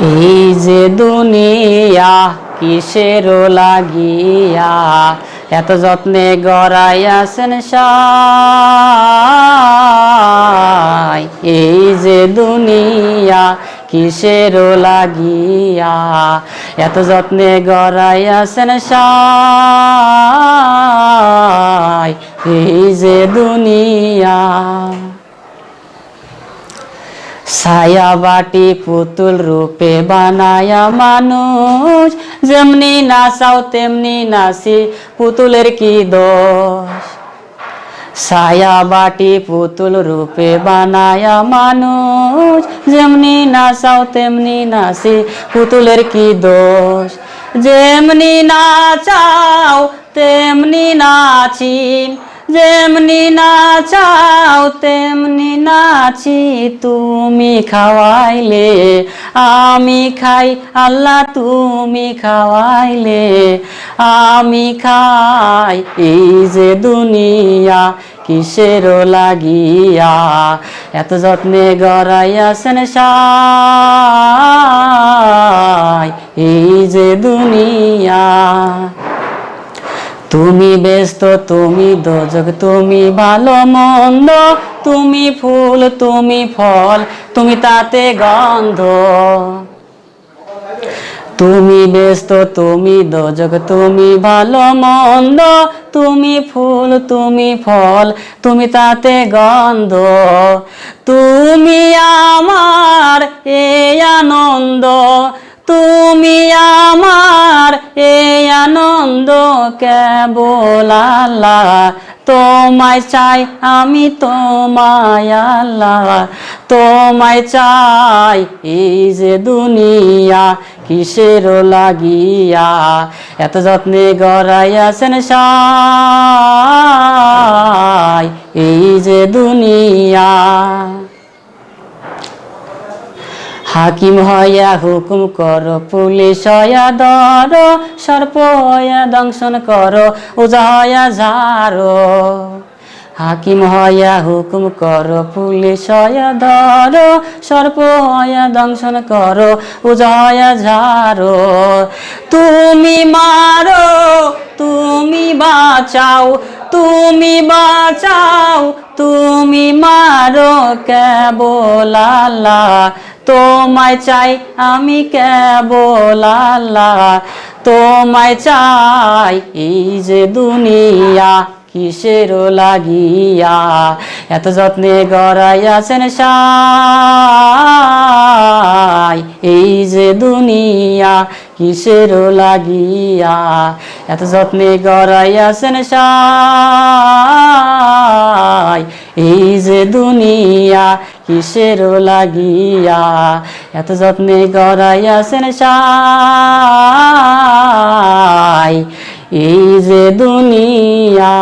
এই যে দুনিয়া কিসের লাগিয়া, এত যত্নে গড়াইয়াছেন সাই এই যে দুনিয়া কিসের লাগিয়া, এত যত্নে গড়াইয়াছেন সাই এই যে দুনিয়া ছায়া বাটি পুতুল রূপে বানায়া মানুষ। যেমনি নাচাও, তেমনি নাচি, পুতুলের কি দোষ? ছায়া বাটি পুতুল রূপে বানায়া মানুষ। যেমনি নাচাও, তেমনি নাচি, পুতুলের কি দোষ? যেমনি নাচাও, তেমনি নাচি। যেমনি নাচাও, তেমনি নাচি, তুমি খাওয়াইলে। আমি খাই, আল্লাহ তুমি খাওয়াইলে। আমি খাই, এই যে দুনিয়া কিসের লাগিয়া? এত যত্নে গড়াইয়াছেন সাই, এই যে দুনিয়া। তুমি ব্যস্ত, তুমি দোজক, তুমি ভালো, মন্দ, তুমি ফুল, তুমি ফল, তুমি তাতে গন্ধ। তুমি ব্যস্ত, তুমি দোজক, তুমি ভালো, মন্দ, তুমি ফুল, তুমি ফল, তুমি তাতে গন্ধ। তুমি আমার এই আনন্দ, তুমি আমার আনন্দ কেবল আল্লাহ তোমায় চাই আমি তোমায় আল্লাহ, তোমায় চাই এই যে দুনিয়া কিসের লাগিয়া, এত যত্নে গড়াইয়াছেন সাই, এই যে দুনিয়া হাকিম হয়া হুকুম কর, পুলিশ হইয়া ধর, সর্প হয়া দংশন কর ওজা হইয়া ঝাড়ো হাকিম হয়া হুকুম কর, পুলিশ হইয়া ধর, সর্প হয়া দংশন কর উজয়া ঝাড়ো তুমি মারো, তুমি বাঁচাও তুমি বাঁচাও, তুমি মারো কেবল আল্লাহ। তোমায় চাই আমি কেবল আল্লাহ। তোমায় চাই এই যে দুনিয়া, কিসের লাগিয়া? এত যত্নে গড়াইয়াছেন সাই। এই যে দুনিয়া, কিসের লাগিয়া? এত যত্নে গড়াইয়াছেন সাই। এই যে দুনিয়া কিসের লাগিয়া? এত যত্নে গড়াইয়াছেন সাই। এই যে দুনিয়া